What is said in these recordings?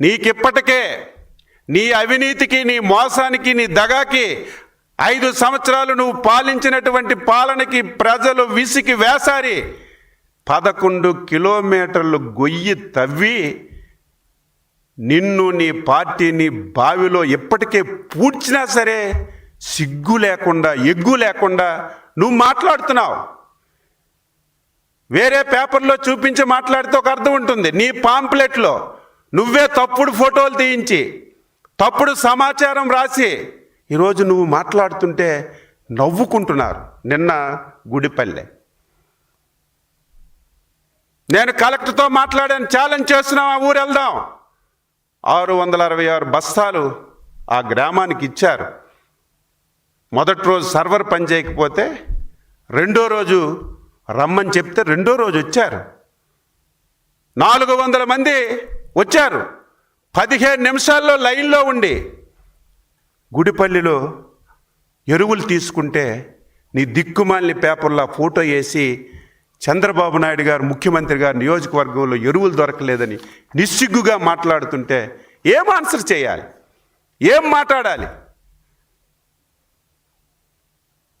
నీకిప్పటికే నీ అవినీతికి నీ మోసానికి నీ దగాకి ఐదు సంవత్సరాలు నువ్వు పాలించినటువంటి పాలనకి ప్రజలు విసికి వేసారి పదకొండు కిలోమీటర్లు గొయ్యి తవ్వి నిన్ను నీ పార్టీని బావిలో ఎప్పటికే పూడ్చినా సరే సిగ్గు లేకుండా ఎగ్గు లేకుండా నువ్వు మాట్లాడుతున్నావు. వేరే పేపర్లో చూపించి మాట్లాడితే ఒక అర్థం ఉంటుంది. నీ పాంప్లెట్లో నువ్వే తప్పుడు ఫోటోలు తీయించి తప్పుడు సమాచారం రాసి ఈరోజు నువ్వు మాట్లాడుతుంటే నవ్వుకుంటున్నారు నిన్న గుడిపల్లె. నేను కలెక్టర్తో మాట్లాడాను ఛాలెంజ్ చేస్తున్నాం ఆ ఊరు వెళ్దాం. ఆరు వందల అరవై ఆరు బస్తాలు ఆ గ్రామానికి ఇచ్చారు. మొదటి రోజు సర్వర్ పని చేయకపోతే రెండో రోజు రమ్మని చెప్తే రెండో రోజు వచ్చారు. నాలుగు వందల మంది వచ్చారు. పదిహేను నిమిషాల్లో లైన్లో ఉండి గుడిపల్లిలో ఎరువులు తీసుకుంటే నీ దిక్కుమాలిని పేపర్లో ఫోటో వేసి చంద్రబాబు నాయుడు గారు ముఖ్యమంత్రి గారు నియోజకవర్గంలో ఎరువులు దొరకలేదని నిస్సిగ్గుగా మాట్లాడుతుంటే ఏం ఆన్సర్ చేయాలి? ఏం మాట్లాడాలి?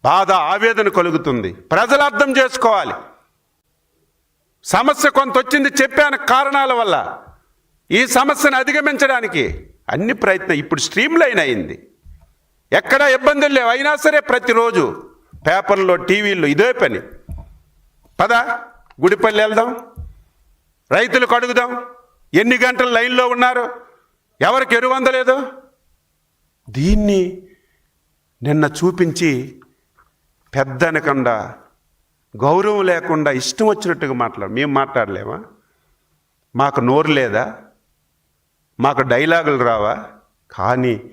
బాధ ఆవేదన కలుగుతుంది. ప్రజలు అర్థం చేసుకోవాలి. సమస్య కొంత వచ్చింది చెప్పాను కారణాల వల్ల. ఈ సమస్యను అధిగమించడానికి అన్ని ప్రయత్నం ఇప్పుడు స్ట్రీమ్ లైన్ అయింది. ఎక్కడా ఇబ్బందులు లేవు. అయినా సరే ప్రతిరోజు పేపర్లో టీవీల్లో ఇదే పని. పద? గుడిపల్లి వెళ్దాం. రైతులకు అడుగుదాం. ఎన్ని గంటలు లైన్లో ఉన్నారు? ఎవరికి ఎరువు అందలేదు దీన్ని నిన్న చూపించి పెద్దనకుండా గౌరవం లేకుండా ఇష్టం వచ్చినట్టుగా మాట్లాడు మేము మాట్లాడలేమా? మాకు నోరు లేదా? మాకు డైలాగులు రావా? కానీ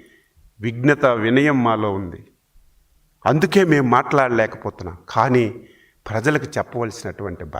విఘ్నత వినయం మాలో ఉంది. అందుకే మేము మాట్లాడలేకపోతున్నాం. కానీ ప్రజలకు చెప్పవలసినటువంటి